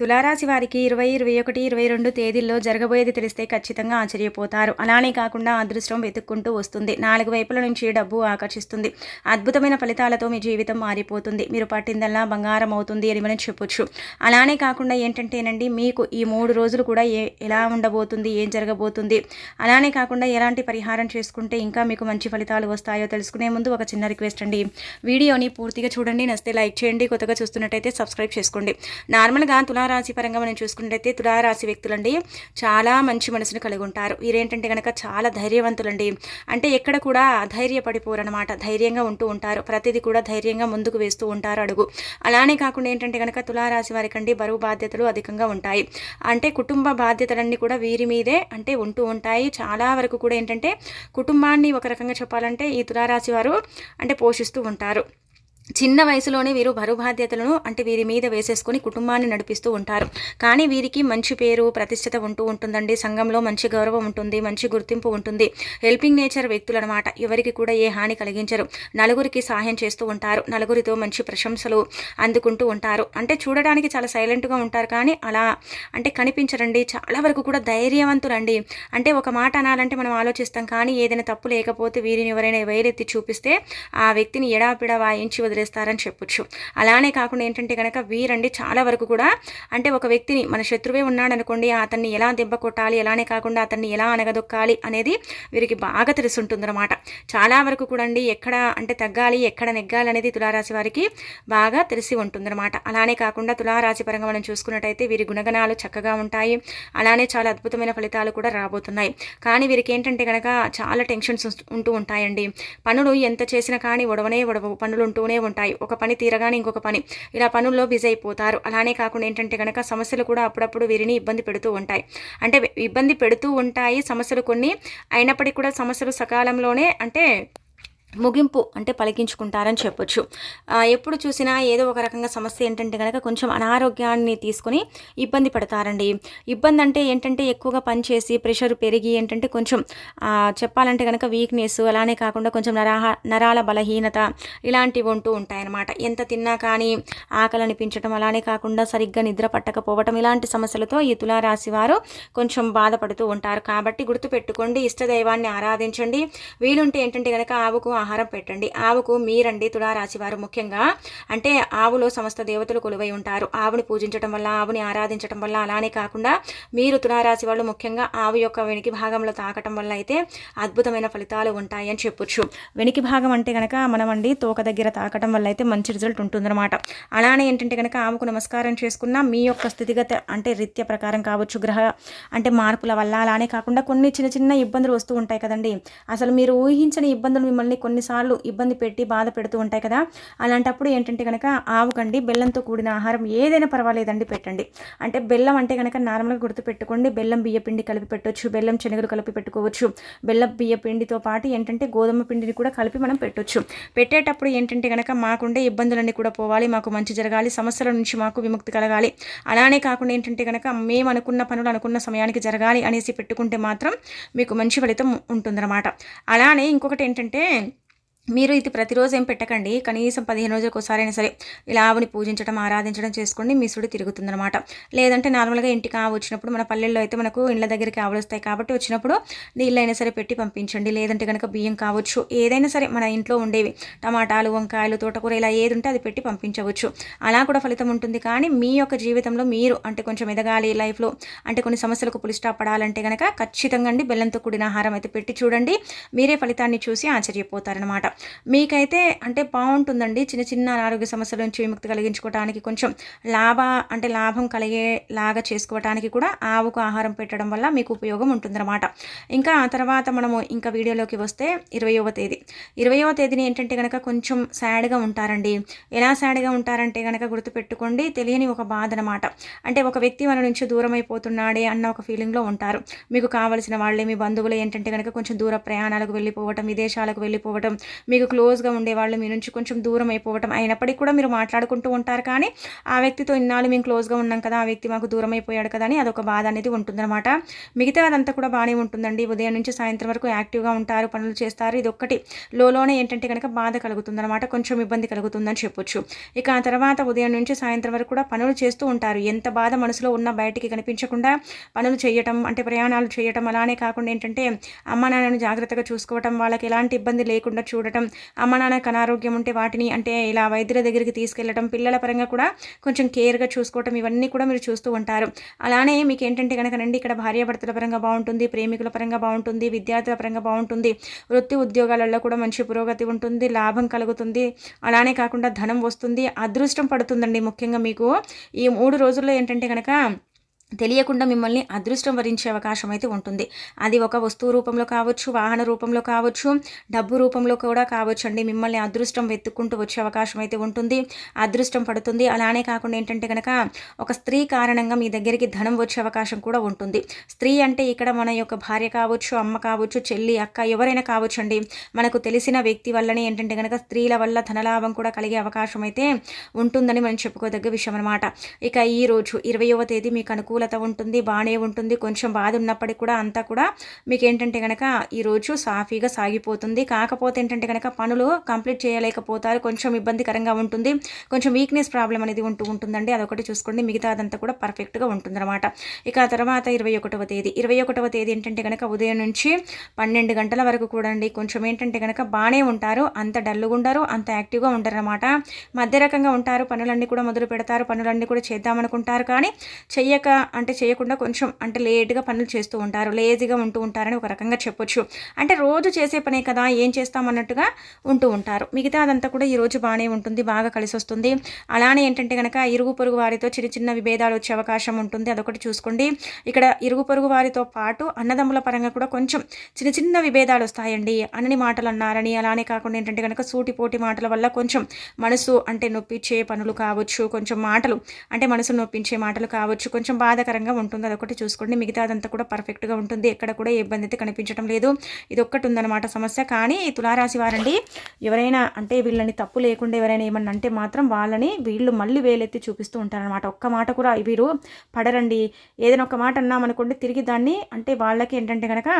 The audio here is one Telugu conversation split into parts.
తులారాశి వారికి ఇరవై ఇరవై ఒకటి ఇరవై రెండు తేదీల్లో జరగబోయేది తెలిస్తే ఖచ్చితంగా ఆశ్చర్యపోతారు. అలానే కాకుండా అదృష్టం వెతుక్కుంటూ వస్తుంది. నాలుగు వైపుల నుంచి డబ్బు ఆకర్షిస్తుంది. అద్భుతమైన ఫలితాలతో మీ జీవితం మారిపోతుంది. మీరు పట్టిందల్లా బంగారం అవుతుంది అని మనం చెప్పొచ్చు. అలానే కాకుండా ఏంటంటేనండి మీకు ఈ మూడు రోజులు కూడా ఏ ఎలా ఉండబోతుంది ఏం జరగబోతుంది? అలానే కాకుండా ఎలాంటి పరిహారం చేసుకుంటే ఇంకా మీకు మంచి ఫలితాలు వస్తాయో తెలుసుకునే ముందు ఒక చిన్న రిక్వెస్ట్ అండి. వీడియోని పూర్తిగా చూడండి. నస్తే లైక్ చేయండి. కొత్తగా చూస్తున్నట్టయితే సబ్స్క్రైబ్ చేసుకోండి. నార్మల్గా తులా తులారాశి పరంగా మనం చూసుకున్నట్టయితే తులారాశి వ్యక్తులండి చాలా మంచి మనసును కలిగి ఉంటారు. వీరేంటంటే కనుక చాలా ధైర్యవంతులండి. అంటే ఎక్కడ కూడా అధైర్యపడిపోరనమాట ధైర్యంగా ఉంటూ ఉంటారు. ప్రతిదీ కూడా ధైర్యంగా ముందుకు వేస్తూ ఉంటారు అడుగు. అలానే కాకుండా ఏంటంటే కనుక తులారాశి వారికండి బరువు బాధ్యతలు అధికంగా ఉంటాయి. అంటే కుటుంబ బాధ్యతలన్నీ కూడా వీరి మీదే అంటే ఉంటూ ఉంటాయి. చాలా వరకు కూడా ఏంటంటే కుటుంబాన్ని ఒక రకంగా చెప్పాలంటే ఈ తులారాశి వారు అంటే పోషిస్తూ ఉంటారు. చిన్న వయసులోనే వీరు బరువు బాధ్యతలను అంటే వీరి మీద వేసేసుకొని కుటుంబాన్ని నడిపిస్తూ ఉంటారు. కానీ వీరికి మంచి పేరు ప్రతిష్టత ఉంటూ ఉంటుందండి. సంఘంలో మంచి గౌరవం ఉంటుంది మంచి గుర్తింపు ఉంటుంది. హెల్పింగ్ నేచర్ వ్యక్తులు అనమాట ఎవరికి కూడా ఏ హాని కలిగించరు. నలుగురికి సహాయం చేస్తూ ఉంటారు. నలుగురితో మంచి ప్రశంసలు అందుకుంటూ ఉంటారు. అంటే చూడడానికి చాలా సైలెంట్గా ఉంటారు. కానీ అలా అంటే కనిపించరండి. చాలా వరకు కూడా ధైర్యవంతులండి. అంటే ఒక మాట అనాలంటే మనం ఆలోచిస్తాం. కానీ ఏదైనా తప్పు లేకపోతే వీరిని ఎవరైనా వేరెత్తి చూపిస్తే ఆ వ్యక్తిని ఎడాపిడ వాయించి వదిలేస్తారని చెప్పొచ్చు. అలానే కాకుండా ఏంటంటే కనుక వీరండి చాలా వరకు కూడా అంటే ఒక వ్యక్తిని మన శత్రువే ఉన్నాడనుకోండి అతన్ని ఎలా దెబ్బ కొట్టాలి అలానే కాకుండా అతన్ని ఎలా అనగదొక్కాలి అనేది వీరికి బాగా తెలిసి ఉంటుందన్నమాట చాలా వరకు కూడా అండి ఎక్కడ అంటే తగ్గాలి ఎక్కడ నెగ్గాలి అనేది తులారాశి వారికి బాగా తెలిసి ఉంటుందన్నమాట. అలానే కాకుండా తులారాశి పరంగా మనం చూసుకున్నట్టయితే వీరి గుణగణాలు చక్కగా ఉంటాయి. అలానే చాలా అద్భుతమైన ఫలితాలు కూడా రాబోతున్నాయి. కానీ వీరికి ఏంటంటే కనుక చాలా టెన్షన్స్ ఉంటూ ఉంటాయండి. పనులు ఎంత చేసినా కానీ ఉడవనే ఉడవవు పనులు ఉంటూనే ఉంటాయి. ఒక పని తీరగానే ఇంకొక పని. ఇలా పనుల్లో బిజీ అయిపోతారు. అలానే కాకుండా ఏంటంటే కనుక సమస్యలు కూడా అప్పుడప్పుడు వీరిని ఇబ్బంది పెడుతూ ఉంటాయి. అంటే ఇబ్బంది పెడుతూ ఉంటాయి సమస్యలు కొన్ని. అయినప్పటికీ కూడా సమస్యలు సకాలంలోనే అంటే ముగింపు అంటే పలికించుకుంటారని చెప్పొచ్చు. ఎప్పుడు చూసినా ఏదో ఒక రకంగా సమస్య ఏంటంటే కనుక కొంచెం అనారోగ్యాన్ని తీసుకొని ఇబ్బంది పడతారండి. ఇబ్బంది అంటే ఏంటంటే ఎక్కువగా పనిచేసి ప్రెషర్ పెరిగి ఏంటంటే కొంచెం చెప్పాలంటే కనుక వీక్నెస్ అలానే కాకుండా కొంచెం నరాహ నరాల బలహీనత ఇలాంటివి ఉంటూ ఉంటాయన్నమాట. ఎంత తిన్నా కానీ ఆకలి అనిపించడం అలానే కాకుండా సరిగ్గా నిద్ర పట్టకపోవటం ఇలాంటి సమస్యలతో ఈ తులారాశి వారు కొంచెం బాధపడుతూ ఉంటారు. కాబట్టి గుర్తుపెట్టుకోండి ఇష్టదైవాన్ని ఆరాధించండి. వీలుంటే ఏంటంటే కనుక ఆవుకు ఆహారం పెట్టండి. ఆవుకు మీరండి తులారాశి వారు ముఖ్యంగా. అంటే ఆవులో సమస్త దేవతలు కొలువై ఉంటారు. ఆవుని పూజించడం వల్ల ఆవుని ఆరాధించడం వల్ల అలానే కాకుండా మీరు తులారాశి వాళ్ళు ముఖ్యంగా ఆవు యొక్క వెనికి భాగంలో తాకటం వల్ల అయితే అద్భుతమైన ఫలితాలు ఉంటాయి అని చెప్పొచ్చు. వెనికి భాగం అంటే కనుక మనం అండి తోక దగ్గర తాకటం వల్ల అయితే మంచి రిజల్ట్ ఉంటుందన్నమాట. అలానే ఏంటంటే కనుక ఆవుకు నమస్కారం చేసుకున్న మీ యొక్క స్థితిగత అంటే రీత్య ప్రకారం కావచ్చు గ్రహ అంటే మార్పుల వల్ల అలానే కాకుండా కొన్ని చిన్న చిన్న ఇబ్బందులు వస్తూ ఉంటాయి కదండి. అసలు మీరు ఊహించని ఇబ్బందులు మిమ్మల్ని కొన్నిసార్లు ఇబ్బంది పెట్టి బాధ పెడుతూ ఉంటాయి కదా. అలాంటప్పుడు ఏంటంటే కనుక ఆవుకండి బెల్లంతో కూడిన ఆహారం ఏదైనా పర్వాలేదండి పెట్టండి. అంటే బెల్లం అంటే కనుక నార్మల్గా గుర్తుపెట్టుకోండి. బెల్లం బియ్య పిండి కలిపి పెట్టవచ్చు బెల్లం శనగలు కలిపి పెట్టుకోవచ్చు. బెల్లం బియ్య పిండితో పాటు ఏంటంటే గోధుమ పిండిని కూడా కలిపి మనం పెట్టవచ్చు పెట్టేటప్పుడు ఏంటంటే కనుక మాకుండే ఇబ్బందులన్నీ కూడా పోవాలి మాకు మంచి జరగాలి సమస్యల నుంచి మాకు విముక్తి కలగాలి. అలానే కాకుండా ఏంటంటే కనుక మేము అనుకున్న పనులు అనుకున్న సమయానికి జరగాలి అనేసి పెట్టుకుంటే మాత్రం మీకు మంచి ఫలితం ఉంటుందన్నమాట. అలానే ఇంకొకటి ఏంటంటే మీరు ఇది ప్రతిరోజు ఏం పెట్టకండి. కనీసం పదిహేను రోజులకు ఒకసారైనా సరే ఇలా ఆవుని పూజించడం ఆరాధించడం చేసుకోండి. మీ సుడి తిరుగుతుందనమాట లేదంటే నార్మల్గా ఇంటికి ఆవు వచ్చినప్పుడు మన పల్లెల్లో అయితే మనకు ఇళ్ళ దగ్గరికి ఆవులు వస్తాయి కాబట్టి వచ్చినప్పుడు నీళ్ళైనా సరే పెట్టి పంపించండి. లేదంటే కనుక బియ్యం కావచ్చు ఏదైనా సరే మన ఇంట్లో ఉండేవి. టమాటాలు వంకాయలు తోటకూర ఇలా ఏది ఉంటే అది పెట్టి పంపించవచ్చు. అలా కూడా ఫలితం ఉంటుంది. కానీ మీ యొక్క జీవితంలో మీరు అంటే కొంచెం ఎదగాలి లైఫ్లో. అంటే కొన్ని సమస్యలకు పులిస్టా పడాలంటే కనుక ఖచ్చితంగా అండి బెల్లంతో కూడిన ఆహారం అయితే పెట్టి చూడండి. మీరే ఫలితాన్ని చూసి ఆశ్చర్యపోతారనమాట మీకైతే అంటే బాగుంటుందండి చిన్న చిన్న ఆరోగ్య సమస్యల నుంచి విముక్తి కలిగించుకోవడానికి కొంచెం లాభ అంటే లాభం కలిగేలాగా చేసుకోవడానికి కూడా ఆవుకు ఆహారం పెట్టడం వల్ల మీకు ఉపయోగం ఉంటుందన్నమాట. ఇంకా ఆ తర్వాత మనము ఇంకా వీడియోలోకి వస్తే ఇరవయవ తేదీ. ఇరవయవ తేదీని ఏంటంటే కనుక కొంచెం సాడ్గా ఉంటారండి. ఎలా సాడ్గా ఉంటారంటే కనుక గుర్తుపెట్టుకోండి తెలియని ఒక బాధ అనమాట అంటే ఒక వ్యక్తి మన నుంచి దూరం అయిపోతున్నాడే అన్న ఒక ఫీలింగ్లో ఉంటారు. మీకు కావలసిన వాళ్ళే మీ బంధువులు ఏంటంటే కనుక కొంచెం దూర ప్రయాణాలకు వెళ్ళిపోవటం విదేశాలకు వెళ్ళిపోవటం మీకు క్లోజ్గా ఉండేవాళ్ళు మీ నుంచి కొంచెం దూరం అయిపోవటం అయినప్పటికీ కూడా మీరు మాట్లాడుకుంటూ ఉంటారు. కానీ ఆ వ్యక్తితో ఇన్నాళ్ళు మేము క్లోజ్గా ఉన్నాం కదా ఆ వ్యక్తి మాకు దూరం అయిపోయాడు కదా అని అదొక బాధ అనేది ఉంటుందన్నమాట. మిగతా అదంతా కూడా బాగానే ఉంటుందండి. ఉదయం నుంచి సాయంత్రం వరకు యాక్టివ్గా ఉంటారు పనులు చేస్తారు. ఇది ఒక్కటి లోలోనే ఏంటంటే కనుక బాధ కలుగుతుందన్నమాట. కొంచెం ఇబ్బంది కలుగుతుందని చెప్పొచ్చు. ఇక ఆ తర్వాత ఉదయం నుంచి సాయంత్రం వరకు కూడా పనులు చేస్తూ ఉంటారు. ఎంత బాధ మనసులో ఉన్న బయటికి కనిపించకుండా పనులు చేయటం అంటే ప్రయాణాలు చేయటం అలానే కాకుండా ఏంటంటే అమ్మ నాన్నను జాగ్రత్తగా చూసుకోవటం వాళ్ళకి ఎలాంటి ఇబ్బంది లేకుండా చూడటం అమ్మ నాన్నకు అనారోగ్యం ఉంటే వాటిని అంటే ఇలా వైద్యుల దగ్గరికి తీసుకెళ్ళటం పిల్లల పరంగా కూడా కొంచెం కేర్గా చూసుకోవటం ఇవన్నీ కూడా మీరు చూస్తూ ఉంటారు. అలానే మీకు ఏంటంటే కనుకనండి ఇక్కడ భార్యాభర్తల పరంగా బాగుంటుంది ప్రేమికుల పరంగా బాగుంటుంది విద్యార్థుల పరంగా బాగుంటుంది వృత్తి ఉద్యోగాలలో కూడా మంచి పురోగతి ఉంటుంది లాభం కలుగుతుంది. అలానే కాకుండా ధనం వస్తుంది అదృష్టం పడుతుందండి ముఖ్యంగా మీకు. ఈ మూడు రోజుల్లో ఏంటంటే కనుక తెలియకుండా మిమ్మల్ని అదృష్టం వరించే అవకాశం అయితే ఉంటుంది. అది ఒక వస్తువు రూపంలో కావచ్చు వాహన రూపంలో కావచ్చు డబ్బు రూపంలో కూడా కావచ్చు అండి మిమ్మల్ని అదృష్టం వెతుక్కుంటూ వచ్చే అవకాశం అయితే ఉంటుంది. అదృష్టం పడుతుంది. అలానే కాకుండా ఏంటంటే కనుక ఒక స్త్రీ కారణంగా మీ దగ్గరికి ధనం వచ్చే అవకాశం కూడా ఉంటుంది. స్త్రీ అంటే ఇక్కడ మన యొక్క భార్య కావచ్చు అమ్మ కావచ్చు చెల్లి అక్క ఎవరైనా కావచ్చు అండి మనకు తెలిసిన వ్యక్తి వల్లనే ఏంటంటే కనుక స్త్రీల వల్ల ధనలాభం కూడా కలిగే అవకాశం అయితే ఉంటుందని మనం చెప్పుకోదగ్గ విషయం అనమాట ఇక ఈ రోజు ఇరవయవ తేదీ మీకు అనుకూల అనుకూలత ఉంటుంది బాగానే ఉంటుంది కొంచెం బాధ ఉన్నప్పటికీ కూడా అంతా కూడా మీకు ఏంటంటే కనుక ఈరోజు సాఫీగా సాగిపోతుంది. కాకపోతే ఏంటంటే కనుక పనులు కంప్లీట్ చేయలేకపోతారు కొంచెం ఇబ్బందికరంగా ఉంటుంది కొంచెం వీక్నెస్ ప్రాబ్లం అనేది ఉంటూ ఉంటుందండి. అదొకటి చూసుకోండి మిగతా అదంతా కూడా పర్ఫెక్ట్గా ఉంటుందన్నమాట. ఇక తర్వాత ఇరవై ఒకటవ తేదీ. ఇరవై ఒకటవ తేదీ ఏంటంటే కనుక ఉదయం నుంచి పన్నెండు గంటల వరకు కూడా అండి కొంచెం ఏంటంటే కనుక బాగానే ఉంటారు అంత డల్లుగా ఉండరు అంత యాక్టివ్గా ఉండరు అనమాట మధ్య రకంగా ఉంటారు పనులన్నీ కూడా మొదలు పెడతారు పనులన్నీ కూడా చేద్దామనుకుంటారు కానీ చెయ్యక అంటే చేయకుండా కొంచెం అంటే లేట్గా పనులు చేస్తూ ఉంటారు లేజీగా ఉంటూ ఉంటారని ఒక రకంగా చెప్పొచ్చు. అంటే రోజు చేసే పనే కదా ఏం చేస్తామన్నట్టుగా ఉంటూ ఉంటారు. మిగతా అదంతా కూడా ఈ రోజు బాగానే ఉంటుంది బాగా కలిసి వస్తుంది. అలానే ఏంటంటే కనుక ఇరుగు పొరుగు వారితో చిన్న చిన్న విభేదాలు వచ్చే అవకాశం ఉంటుంది అదొకటి చూసుకోండి. ఇక్కడ ఇరుగు పొరుగు వారితో పాటు అన్నదమ్ముల పరంగా కూడా కొంచెం చిన్న చిన్న విభేదాలు వస్తాయండి. అన్ని మాటలు అన్నారని అలానే కాకుండా ఏంటంటే కనుక సూటిపోటి మాటల వల్ల కొంచెం మనసు అంటే నొప్పించే పనులు కావచ్చు కొంచెం మాటలు అంటే మనసు నొప్పించే మాటలు కావచ్చు కొంచెం బాధ బాధాకరంగా ఉంటుంది. అదొకటి చూసుకోండి. మిగతా అదంతా కూడా పర్ఫెక్ట్గా ఉంటుంది. ఎక్కడ కూడా ఏ ఇబ్బంది అయితే కనిపించడం లేదు. ఇది ఒక్కటి ఉందన్నమాట సమస్య. కానీ తులారాశి వారండి ఎవరైనా అంటే వీళ్ళని తప్పు లేకుండా ఎవరైనా ఏమన్నా అంటే మాత్రం వాళ్ళని వీళ్ళు మళ్ళీ వేలెత్తి చూపిస్తూ ఉంటారనమాట ఒక్క మాట కూడా వీరు పడరండి. ఏదైనా ఒక మాట అన్నామనుకోండి తిరిగి దాన్ని అంటే వాళ్ళకి ఏంటంటే కనుక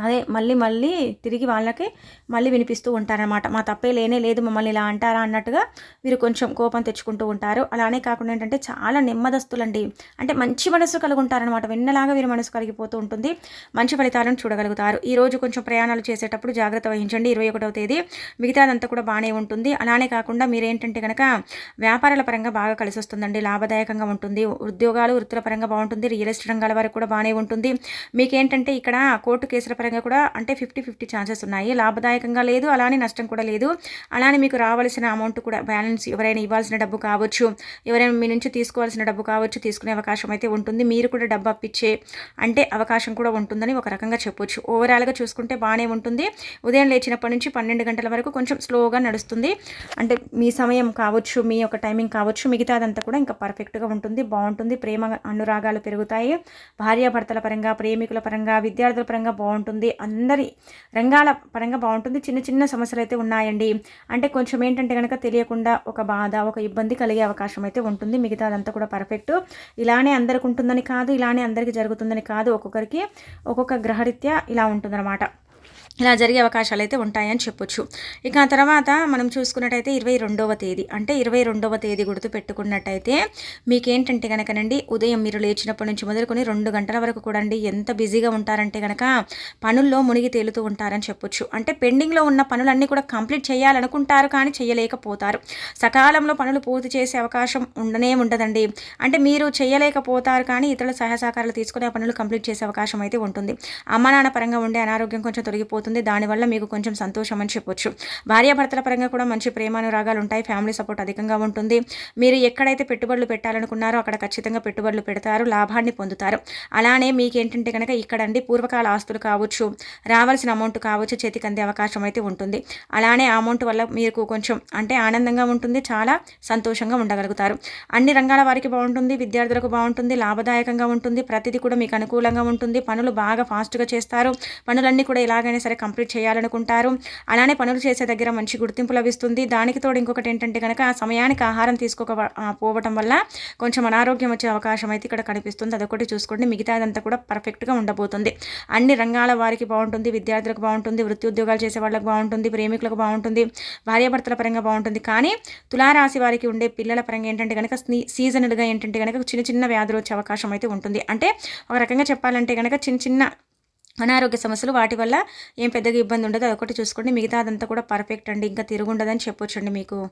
అదే మళ్ళీ మళ్ళీ తిరిగి వాళ్ళకి మళ్ళీ వినిపిస్తూ ఉంటారనమాట మా తప్పే లేనే లేదు మమ్మల్ని ఇలా అంటారా? అన్నట్టుగా వీరు కొంచెం కోపం తెచ్చుకుంటూ ఉంటారు. అలానే కాకుండా ఏంటంటే చాలా నెమ్మదస్తులండి. అంటే మంచి మనసు కలిగి ఉంటారనమాట వెన్నలాగా వీరి మనసు కలిగిపోతూ ఉంటుంది. మంచి ఫలితాలను చూడగలుగుతారు. ఈ రోజు కొంచెం ప్రయాణాలు చేసేటప్పుడు జాగ్రత్త వహించండి. ఇరవై ఒకటవ తేదీ మిగతాదంతా కూడా బాగానే ఉంటుంది. అలానే కాకుండా మీరేంటంటే కనుక వ్యాపారాల పరంగా బాగా కలిసి వస్తుందండి లాభదాయకంగా ఉంటుంది. ఉద్యోగాలు వృత్తుల పరంగా బాగుంటుంది. రియల్ ఎస్టేట్ రంగాల వరకు కూడా బాగానే ఉంటుంది. మీకేంటంటే ఇక్కడ కోర్టు కేసుల పరంగా కూడా అంటే ఫిఫ్టీ ఫిఫ్టీ ఛాన్సెస్ ఉన్నాయి. లాభదాయకంగా లేదు అలానే నష్టం కూడా లేదు. అలానే మీకు రావాల్సిన అమౌంట్ కూడా బ్యాలెన్స్ ఎవరైనా ఇవ్వాల్సిన డబ్బు కావచ్చు ఎవరైనా మీ నుంచి తీసుకోవాల్సిన డబ్బు కావచ్చు తీసుకునే అవకాశం అయితే ఉంటుంది. మీరు కూడా డబ్బు అప్పించే అంటే అవకాశం కూడా ఉంటుందని ఒక రకంగా చెప్పొచ్చు. ఓవరాల్గా చూసుకుంటే బాగానే ఉంటుంది. ఉదయం లేచినప్పటి నుంచి పన్నెండు గంటల వరకు కొంచెం స్లోగా నడుస్తుంది. అంటే మీ సమయం కావచ్చు మీ యొక్క టైమింగ్ కావచ్చు మిగతాదంతా కూడా ఇంకా పర్ఫెక్ట్గా ఉంటుంది బాగుంటుంది. ప్రేమ అనురాగాలు పెరుగుతాయి. భార్యాభర్తల పరంగా ప్రేమికుల పరంగా విద్యార్థుల పరంగా బాగుంటుంది. బాగుంటుంది. అందరి రంగాల పరంగా బాగుంటుంది. చిన్న చిన్న సమస్యలు అయితే ఉన్నాయండి. అంటే కొంచెం ఏంటంటే కనుక తెలియకుండా ఒక బాధ ఒక ఇబ్బంది కలిగే అవకాశం అయితే ఉంటుంది. మిగతా అదంతా కూడా పర్ఫెక్ట్ ఇలానే అందరికి ఉంటుందని కాదు ఇలానే అందరికీ జరుగుతుందని కాదు. ఒక్కొక్కరికి ఒక్కొక్క గ్రహరీత్యా ఇలా ఉంటుందన్నమాట. ఇలా జరిగే అవకాశాలు అయితే ఉంటాయని చెప్పొచ్చు. ఇక ఆ తర్వాత మనం చూసుకున్నట్టయితే ఇరవై రెండవ తేదీ. అంటే ఇరవై రెండవ తేదీ గుర్తు పెట్టుకున్నట్టయితే మీకేంటంటే కనుకనండి ఉదయం మీరు లేచినప్పటి నుంచి మొదలుకొని రెండు గంటల వరకు కూడా అండి ఎంత బిజీగా ఉంటారంటే కనుక పనుల్లో మునిగి తేలుతూ ఉంటారని చెప్పొచ్చు. అంటే పెండింగ్లో ఉన్న పనులన్నీ కూడా కంప్లీట్ చేయాలనుకుంటారు కానీ చేయలేకపోతారు. సకాలంలో పనులు పూర్తి చేసే అవకాశం ఉండనే ఉండదండి. అంటే మీరు చేయలేకపోతారు కానీ ఇతరుల సహాయ సహకారాలు తీసుకుని ఆ పనులు కంప్లీట్ చేసే అవకాశం అయితే ఉంటుంది. అమ్మ నాన్న పరంగా ఉండే అనారోగ్యం కొంచెం తొలగిపోతుంది. అవుతుంది దానివల్ల మీకు కొంచెం సంతోషం అని చెప్పొచ్చు. భార్యాభర్తల పరంగా కూడా మంచి ప్రేమానురాగాలు ఉంటాయి. ఫ్యామిలీ సపోర్ట్ అధికంగా ఉంటుంది. మీరు ఎక్కడైతే పెట్టుబడులు పెట్టాలనుకున్నారో అక్కడ ఖచ్చితంగా పెట్టుబడులు పెడతారు. లాభాన్ని పొందుతారు. అలానే మీకు ఏంటంటే కనుక ఇక్కడండి పూర్వకాల ఆస్తులు కావచ్చు రావాల్సిన అమౌంట్ కావచ్చు చేతికి అందే అవకాశం అయితే ఉంటుంది. అలానే ఆ అమౌంట్ వల్ల మీకు కొంచెం అంటే ఆనందంగా ఉంటుంది. చాలా సంతోషంగా ఉండగలుగుతారు. అన్ని రంగాల వారికి బాగుంటుంది. విద్యార్థులకు బాగుంటుంది. లాభదాయకంగా ఉంటుంది. ప్రతిదీ కూడా మీకు అనుకూలంగా ఉంటుంది. పనులు బాగా ఫాస్ట్గా చేస్తారు. పనులన్నీ కూడా ఎలాగైనా సరే సరే కంప్లీట్ చేయాలనుకుంటారు. అలానే పనులు చేసే దగ్గర మంచి గుర్తింపు లభిస్తుంది. దానికి తోడు ఇంకొకటి ఏంటంటే కనుక ఆ సమయానికి ఆహారం తీసుకోక పోవటం వల్ల కొంచెం అనారోగ్యం వచ్చే అవకాశం అయితే ఇక్కడ కనిపిస్తుంది. అదొకటి చూసుకోండి. మిగతాదంతా కూడా పర్ఫెక్ట్గా ఉండబోతుంది. అన్ని రంగాల వారికి బాగుంటుంది. విద్యార్థులకు బాగుంటుంది. వృత్తి ఉద్యోగాలు చేసే వాళ్ళకి బాగుంటుంది. ప్రేమికులకు బాగుంటుంది. భార్యాభర్తల పరంగా బాగుంటుంది. కానీ తులారాశి వారికి ఉండే పిల్లల పరంగా ఏంటంటే కనుక సీజనల్గా ఏంటంటే కనుక చిన్న చిన్న వ్యాధులు వచ్చే అవకాశం అయితే ఉంటుంది. అంటే ఒక రకంగా చెప్పాలంటే కనుక చిన్న చిన్న అనారోగ్య సమస్యలు వాటి వల్ల ఏం పెద్దగా ఇబ్బంది ఉండదు. అదొకటి చూసుకోండి. మిగతా అదంతా కూడా పర్ఫెక్ట్ అండి. ఇంకా తిరుగుండదని చెప్పొచ్చండి మీకు.